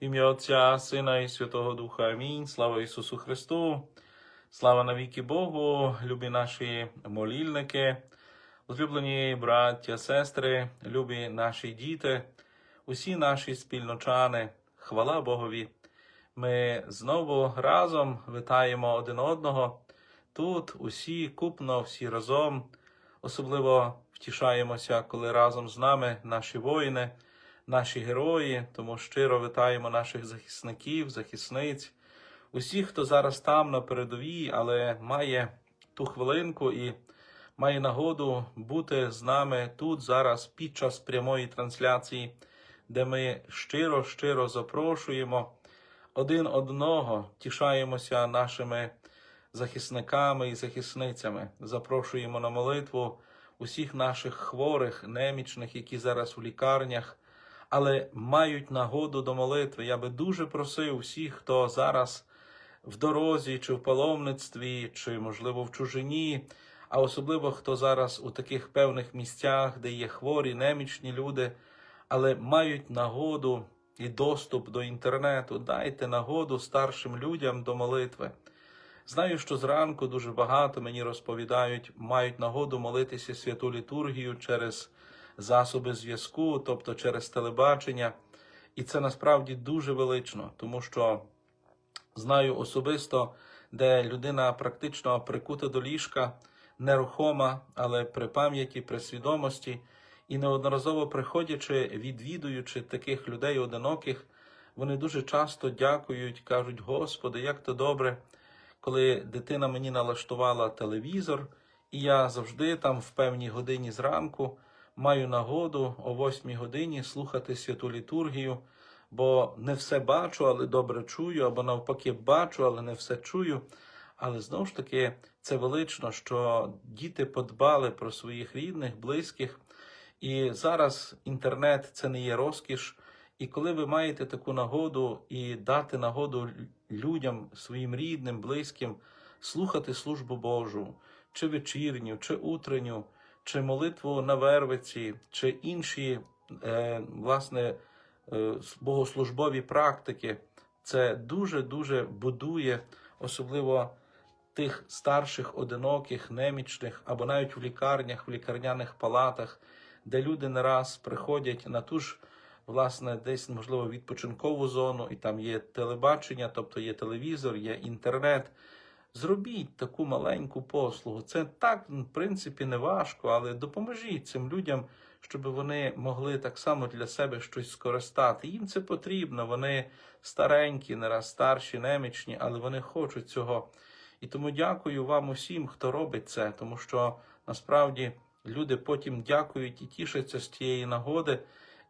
Ім'я Отця, Сина і Святого Духа. Амінь. Слава Ісусу Христу. Слава навіки Богу, любі наші молільники, улюблені браття, сестри, любі наші діти, усі наші спільночани. Хвала Богові. Ми знову разом вітаємо один одного. Тут усі купно, всі разом. Особливо втішаємося, коли разом з нами наші воїни, наші герої, тому щиро вітаємо наших захисників, захисниць, усіх, хто зараз там на передовій, але має ту хвилинку і має нагоду бути з нами тут зараз під час прямої трансляції, де ми щиро, щиро запрошуємо один одного, тішаємося нашими захисниками і захисницями. Запрошуємо на молитву усіх наших хворих, немічних, які зараз у лікарнях, але мають нагоду до молитви. Я би дуже просив всіх, хто зараз в дорозі, чи в паломництві, чи, можливо, в чужині, а особливо хто зараз у таких певних місцях, де є хворі, немічні люди, але мають нагоду і доступ до інтернету. Дайте нагоду старшим людям до молитви. Знаю, що зранку дуже багато мені розповідають, мають нагоду молитися святу літургію через засоби зв'язку, тобто через телебачення. І це насправді дуже велично, тому що знаю особисто, де людина практично прикута до ліжка, нерухома, але при пам'яті, при свідомості, і неодноразово приходячи, відвідуючи таких людей одиноких, вони дуже часто дякують, кажуть: Господи, як то добре, коли дитина мені налаштувала телевізор, і я завжди там в певній годині зранку маю нагоду о восьмій годині слухати святу літургію, бо не все бачу, але добре чую, або навпаки бачу, але не все чую. Але знову ж таки, це велично, що діти подбали про своїх рідних, близьких. І зараз інтернет це не є розкіш. І коли ви маєте таку нагоду і дати нагоду людям, своїм рідним, близьким, слухати службу Божу, чи вечірню, чи утренню, чи молитву на Вервиці, чи інші е, власне е, богослужбові практики, це дуже-дуже будує, особливо тих старших, одиноких, немічних, або навіть в лікарнях, в лікарняних палатах, де люди не раз приходять на ту ж власне, десь, можливо, відпочинкову зону, і там є телебачення, тобто є телевізор, є інтернет. Зробіть таку маленьку послугу. Це так, в принципі, не важко, але допоможіть цим людям, щоб вони могли так само для себе щось скористати. Їм це потрібно. Вони старенькі, не раз старші, немічні, але вони хочуть цього. І тому дякую вам усім, хто робить це, тому що насправді люди потім дякують і тішаться з тієї нагоди.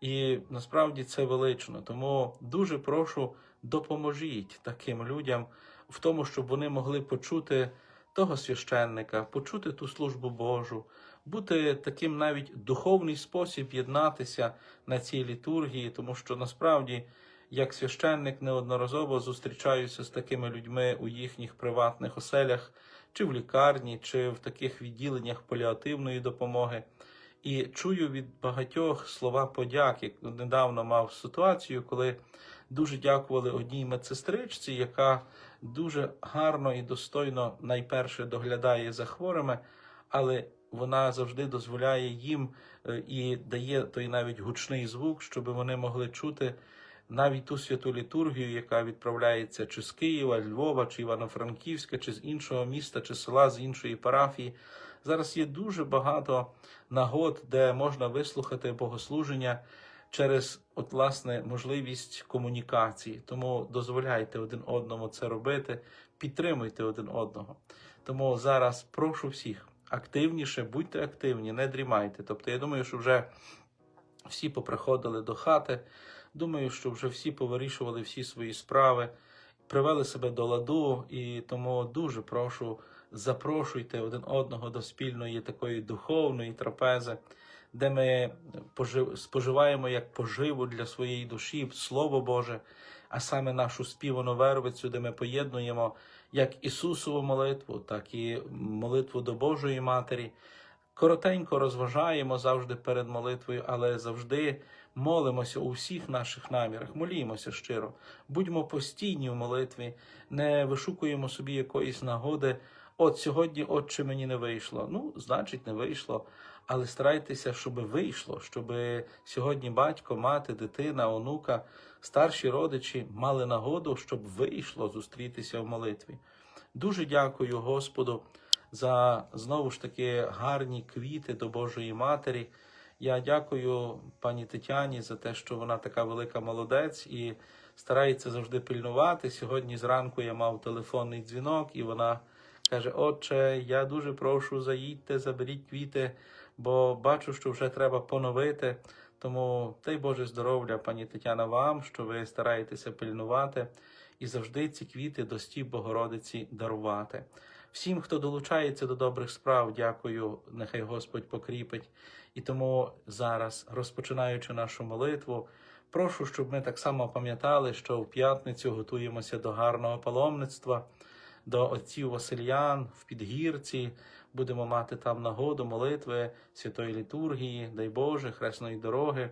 І насправді це велично. Тому дуже прошу допоможіть таким людям в тому, щоб вони могли почути того священника, почути ту службу Божу, бути таким навіть духовний спосіб єднатися на цій літургії, тому що насправді. Як священник неодноразово зустрічаюся з такими людьми у їхніх приватних оселях, чи в лікарні, чи в таких відділеннях паліативної допомоги. І чую від багатьох слова подяки. Недавно мав ситуацію, коли дуже дякували одній медсестричці, яка дуже гарно і достойно найперше доглядає за хворими, але вона завжди дозволяє їм е, і дає той навіть гучний звук, щоб вони могли чути навіть ту святу літургію, яка відправляється чи з Києва, Львова, чи Івано-Франківська, чи з іншого міста, чи села, з іншої парафії. Зараз є дуже багато нагод, де можна вислухати богослуження через от, власне можливість комунікації. Тому дозволяйте один одному це робити, підтримуйте один одного. Тому зараз прошу всіх активніше, будьте активні, не дрімайте. Тобто, я думаю, що вже всі поприходили до хати. Думаю, що вже всі повирішували всі свої справи, привели себе до ладу, і тому дуже прошу запрошуйте один одного до спільної такої духовної трапези, де ми споживаємо як поживу для своєї душі, Слово Боже, а саме нашу співану вервицю, де ми поєднуємо як Ісусову молитву, так і молитву до Божої Матері. коротенько розважаємо завжди перед молитвою, але завжди молимося у всіх наших намірах, молімося щиро, будьмо постійні в молитві, не вишукуємо собі якоїсь нагоди. От сьогодні, отче, мені не вийшло. Ну, значить, не вийшло. Але старайтеся, щоб вийшло, щоб сьогодні батько, мати, дитина, онука, старші родичі мали нагоду, щоб вийшло зустрітися в молитві. Дуже дякую Господу за знову ж таки гарні квіти до Божої Матері. Я дякую пані Тетяні за те, що вона така велика молодець і старається завжди пильнувати. Сьогодні зранку я мав телефонний дзвінок, і вона каже: Отче, я дуже прошу, заїдьте, заберіть квіти, бо бачу, що вже треба поновити. Тому дай Боже здоров'я, пані Тетяна, вам, що ви стараєтеся пильнувати і завжди ці квіти до стіп Богородиці дарувати. Всім, хто долучається до добрих справ, дякую, нехай Господь покріпить. І тому зараз, розпочинаючи нашу молитву, прошу, щоб ми так само пам'ятали, що в п'ятницю готуємося до гарного паломництва, до отців Васильян в Підгірці. Будемо мати там нагоду молитви, святої літургії, дай Боже, хресної дороги.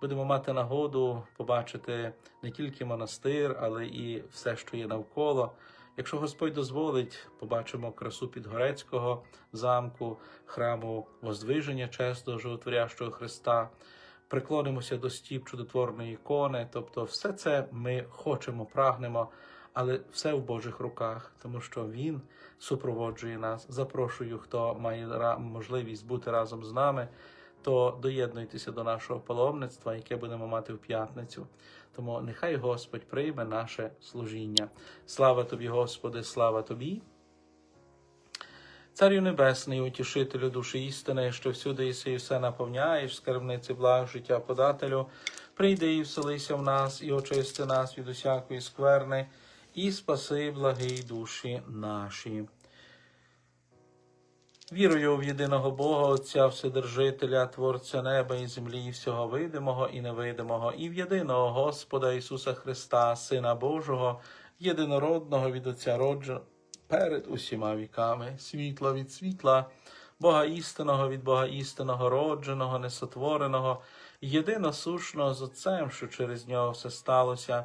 Будемо мати нагоду побачити не тільки монастир, але і все, що є навколо. Якщо Господь дозволить, побачимо красу Підгорецького замку, храму Воздвиження чесного животворящого Христа, приклонимося до стіп чудотворної ікони. Тобто, все це ми хочемо, прагнемо, але все в Божих руках, тому що Він супроводжує нас. Запрошую, хто має можливість бути разом з нами. То доєднуйтеся до нашого паломництва, яке будемо мати в п'ятницю. Тому нехай Господь прийме наше служіння. Слава тобі, Господи, слава тобі. Царю Небесний, утішителю душі істини, що всюди єси і все наповняєш, скарбниці благ життя подателю, прийди і вселися в нас, і очисти нас від усякої скверни, і спаси благий душі наші. Вірую в єдиного Бога, Отця Вседержителя, Творця неба і землі, і всього видимого і невидимого, і в єдиного Господа Ісуса Христа, Сина Божого, єдинородного від Отця родженого, перед усіма віками, світла від світла, Бога істинного від Бога істинного, родженого, несотвореного, єдиносушного з Отцем, що через нього все сталося.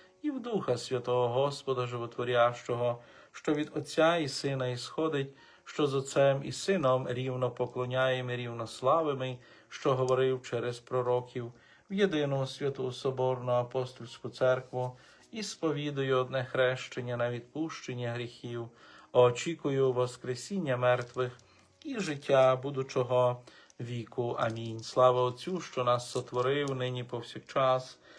і в Духа Святого Господа Животворящого, що від Отця і Сина ісходить, що з Отцем і Сином рівно поклоняємо, рівно славимо, що говорив через пророків, в єдину святу Соборну апостольську церкву і сповідую одне хрещення на відпущення гріхів, очікую Воскресіння мертвих і життя будучого віку. Амінь. Слава Отцю, що нас сотворив нині повсякчас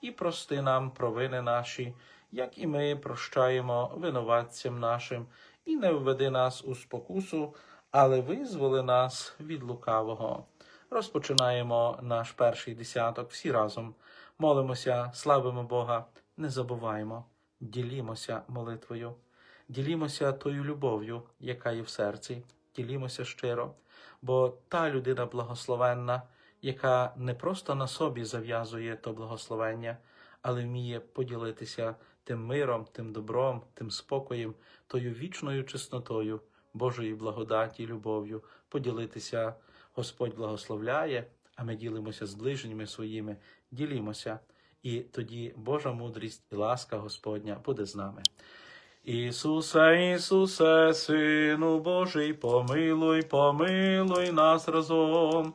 і прости нам провини наші, як і ми прощаємо винуватцям нашим, і не введи нас у спокусу, але визволи нас від лукавого. Розпочинаємо наш перший десяток всі разом. Молимося, славимо Бога, не забуваємо, ділімося молитвою, ділімося тою любов'ю, яка є в серці, ділімося щиро, бо та людина благословенна, яка не просто на собі зав'язує то благословення, але вміє поділитися тим миром, тим добром, тим спокоєм, тою вічною чеснотою Божої благодаті любов'ю, поділитися. Господь благословляє, а ми ділимося з ближніми своїми, ділімося, і тоді Божа мудрість і ласка Господня буде з нами. Ісусе, Ісусе, Сину Божий, помилуй, помилуй нас разом.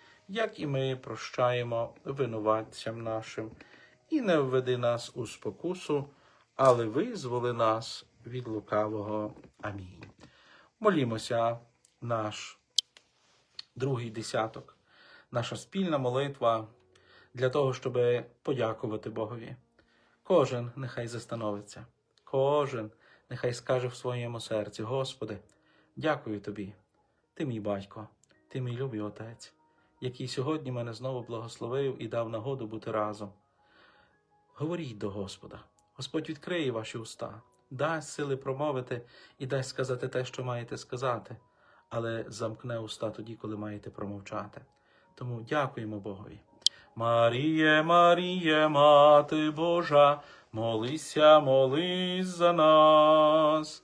як і ми прощаємо винуватцям нашим, і не введи нас у спокусу, але визволи нас від лукавого. Амінь. Молімося наш другий десяток, наша спільна молитва для того, щоб подякувати Богові. Кожен нехай застановиться, кожен нехай скаже в своєму серці: Господи, дякую тобі, ти мій батько, ти мій любий отець, який сьогодні мене знову благословив і дав нагоду бути разом. Говоріть до Господа. Господь відкриє ваші уста, дасть сили промовити і дасть сказати те, що маєте сказати, але замкне уста тоді, коли маєте промовчати. Тому дякуємо Богові. Маріє, Маріє, Мати Божа, молися, молись за нас.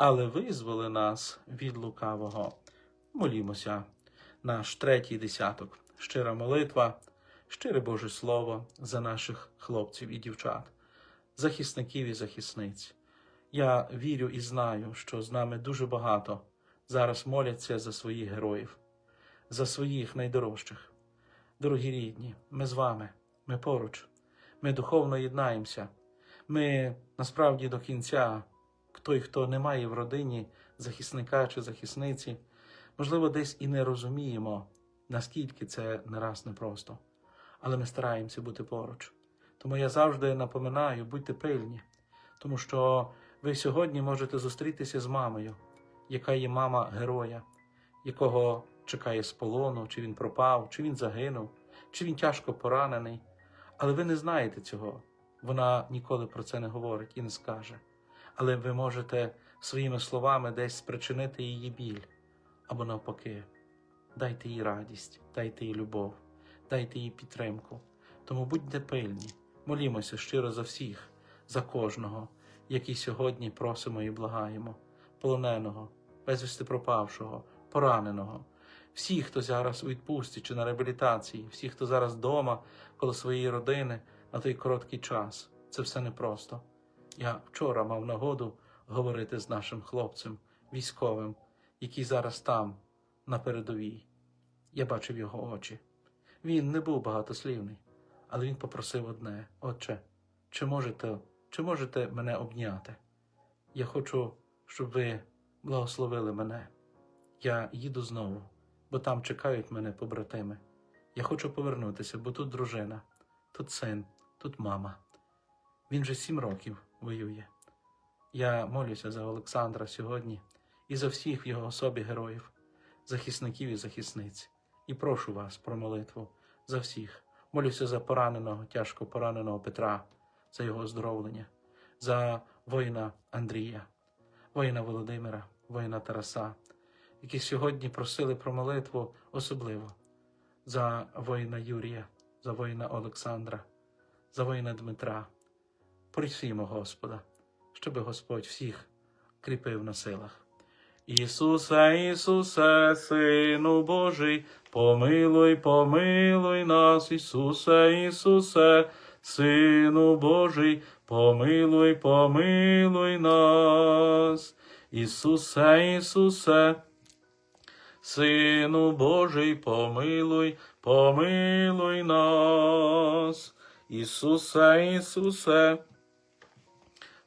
але визволи нас від лукавого. Молімося, наш третій десяток, щира молитва, щире Боже Слово за наших хлопців і дівчат, захисників і захисниць. Я вірю і знаю, що з нами дуже багато зараз моляться за своїх героїв, за своїх найдорожчих. Дорогі рідні, ми з вами, ми поруч, ми духовно єднаємося. Ми насправді до кінця, той, хто не має в родині захисника чи захисниці, можливо, десь і не розуміємо, наскільки це не раз непросто. Але ми стараємося бути поруч. Тому я завжди напоминаю, будьте пильні, тому що ви сьогодні можете зустрітися з мамою, яка є мама героя, якого чекає з полону, чи він пропав, чи він загинув, чи він тяжко поранений. Але ви не знаєте цього. Вона ніколи про це не говорить і не скаже. Але ви можете своїми словами десь спричинити її біль або навпаки. Дайте їй радість, дайте їй любов, дайте їй підтримку. Тому будьте пильні, молімося щиро за всіх, за кожного, який сьогодні просимо і благаємо, полоненого, безвісти пропавшого, пораненого, всіх, хто зараз у відпустці чи на реабілітації, всіх, хто зараз вдома коло своєї родини на той короткий час. Це все непросто. Я вчора мав нагоду говорити з нашим хлопцем, військовим, який зараз там, на передовій. Я бачив його очі. Він не був багатослівний, але він попросив одне: Отче, чи можете, чи можете мене обняти? Я хочу, щоб ви благословили мене. Я їду знову, бо там чекають мене побратими. Я хочу повернутися, бо тут дружина, тут син, тут мама. Він вже сім років воює. Я молюся за Олександра сьогодні і за всіх в його особі героїв, захисників і захисниць. І прошу вас про молитву за всіх. Молюся за пораненого, тяжко пораненого Петра, за його оздоровлення, за воїна Андрія, воїна Володимира, воїна Тараса, які сьогодні просили про молитву особливо за воїна Юрія, за воїна Олександра, за воїна Дмитра. Просімо Господа, щоб Господь всіх кріпив на силах. Ісусе, Ісусе, Сину Божий, помилуй, помилуй нас, Ісусе, Ісусе, Сину Божий, помилуй, помилуй нас, Ісусе, Ісусе, Сину Божий, помилуй, помилуй нас, Ісусе, Ісусе,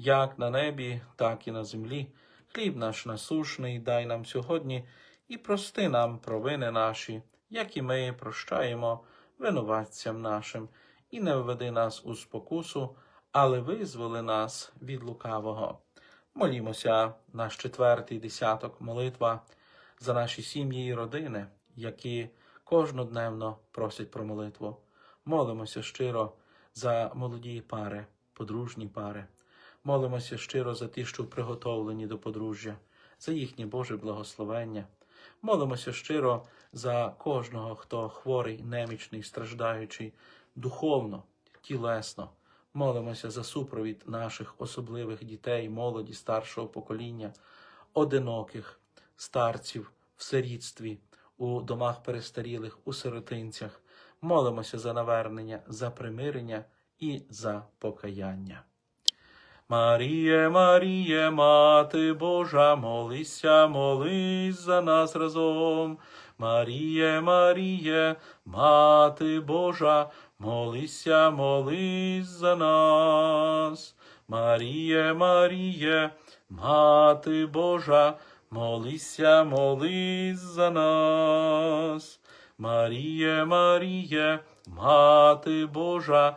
як на небі, так і на землі. Хліб наш насушний дай нам сьогодні і прости нам провини наші, як і ми прощаємо винуватцям нашим, і не введи нас у спокусу, але визволи нас від лукавого. Молімося наш четвертий десяток молитва за наші сім'ї і родини, які кожнодневно просять про молитву. Молимося щиро за молоді пари, подружні пари. Молимося щиро за ті, що приготовлені до подружжя, за їхнє Боже благословення. Молимося щиро за кожного, хто хворий, немічний, страждаючий духовно, тілесно. Молимося за супровід наших особливих дітей, молоді, старшого покоління, одиноких, старців в сирітстві, у домах перестарілих, у сиротинцях. Молимося за навернення, за примирення і за покаяння. Маріє, Маріє, Мати Божа, молися, молись за нас разом. Маріє, Маріє, Мати Божа, молися, молись за нас. Маріє, Маріє, Мати Божа, молися, молись за нас. Маріє, Маріє, Мати Божа,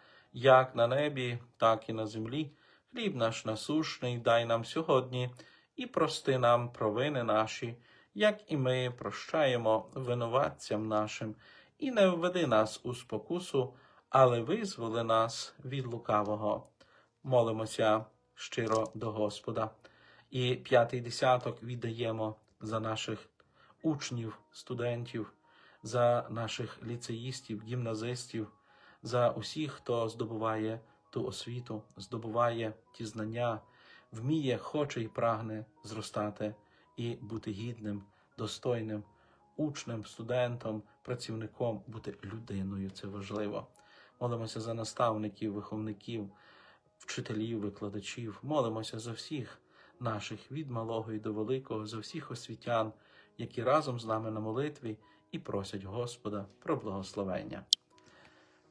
як на небі, так і на землі. Хліб наш насушний дай нам сьогодні і прости нам провини наші, як і ми прощаємо винуватцям нашим, і не введи нас у спокусу, але визволи нас від лукавого. Молимося щиро до Господа. І п'ятий десяток віддаємо за наших учнів, студентів, за наших ліцеїстів, гімназистів, за усіх, хто здобуває ту освіту, здобуває ті знання, вміє, хоче і прагне зростати і бути гідним, достойним учнем, студентом, працівником, бути людиною. Це важливо. Молимося за наставників, виховників, вчителів, викладачів. Молимося за всіх наших від малого і до великого, за всіх освітян, які разом з нами на молитві і просять Господа про благословення.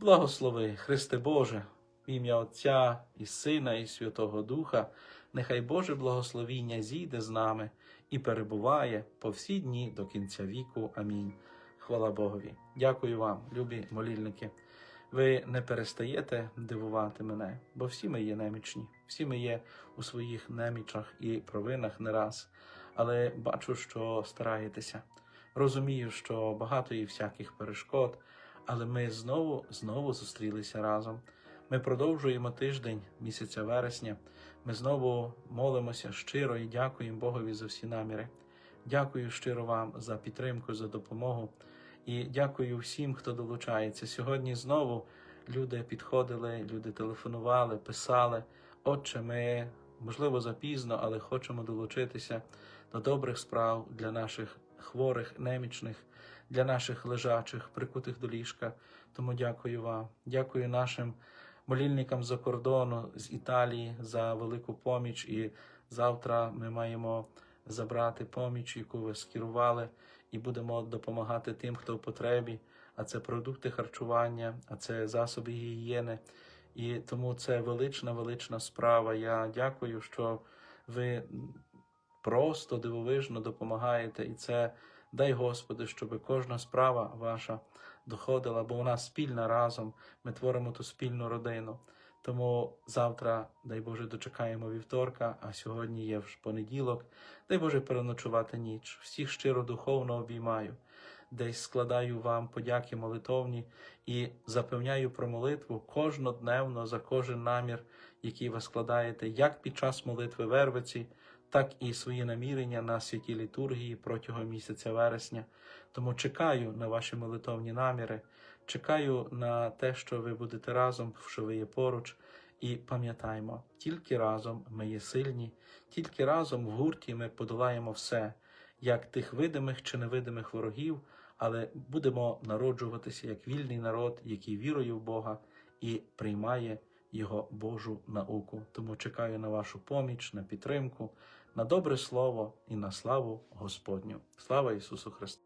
Благослови, Христе Боже, в ім'я Отця і Сина, і Святого Духа, нехай Боже благословіння зійде з нами і перебуває по всі дні до кінця віку. Амінь. Хвала Богові. Дякую вам, любі молільники. Ви не перестаєте дивувати мене, бо всі ми є немічні, всі ми є у своїх немічах і провинах не раз. Але бачу, що стараєтеся. Розумію, що багато є всяких перешкод, але ми знову знову зустрілися разом. Ми продовжуємо тиждень місяця вересня. Ми знову молимося щиро і дякуємо Богові за всі наміри. Дякую щиро вам за підтримку, за допомогу. І дякую всім, хто долучається. Сьогодні знову люди підходили, люди телефонували, писали. Отче, ми, можливо, запізно, але хочемо долучитися до добрих справ для наших хворих, немічних, для наших лежачих, прикутих до ліжка. Тому дякую вам. Дякую нашим молільникам за кордону з Італії за велику поміч. І завтра ми маємо забрати поміч, яку ви скерували, і будемо допомагати тим, хто в потребі. А це продукти харчування, а це засоби гігієни. І тому це велична, велична справа. Я дякую, що ви просто дивовижно допомагаєте. І це дай Господи, щоб кожна справа ваша доходила, бо вона спільна разом. Ми творимо ту спільну родину. Тому завтра, дай Боже, дочекаємо вівторка, а сьогодні є вже понеділок. Дай Боже переночувати ніч. Всіх щиро духовно обіймаю. Десь складаю вам подяки молитовні і запевняю про молитву кожнодневно за кожен намір, який ви складаєте, як під час молитви Вервиці, так і свої намірення на святій літургії протягом місяця вересня. Тому чекаю на ваші молитовні наміри, чекаю на те, що ви будете разом, що ви є поруч. І пам'ятаймо, тільки разом ми є сильні, тільки разом в гурті ми подолаємо все, як тих видимих чи невидимих ворогів, але будемо народжуватися як вільний народ, який вірує в Бога і приймає Його Божу науку. Тому чекаю на вашу поміч, на підтримку, на добре слово і на славу Господню. Слава Ісусу Христу!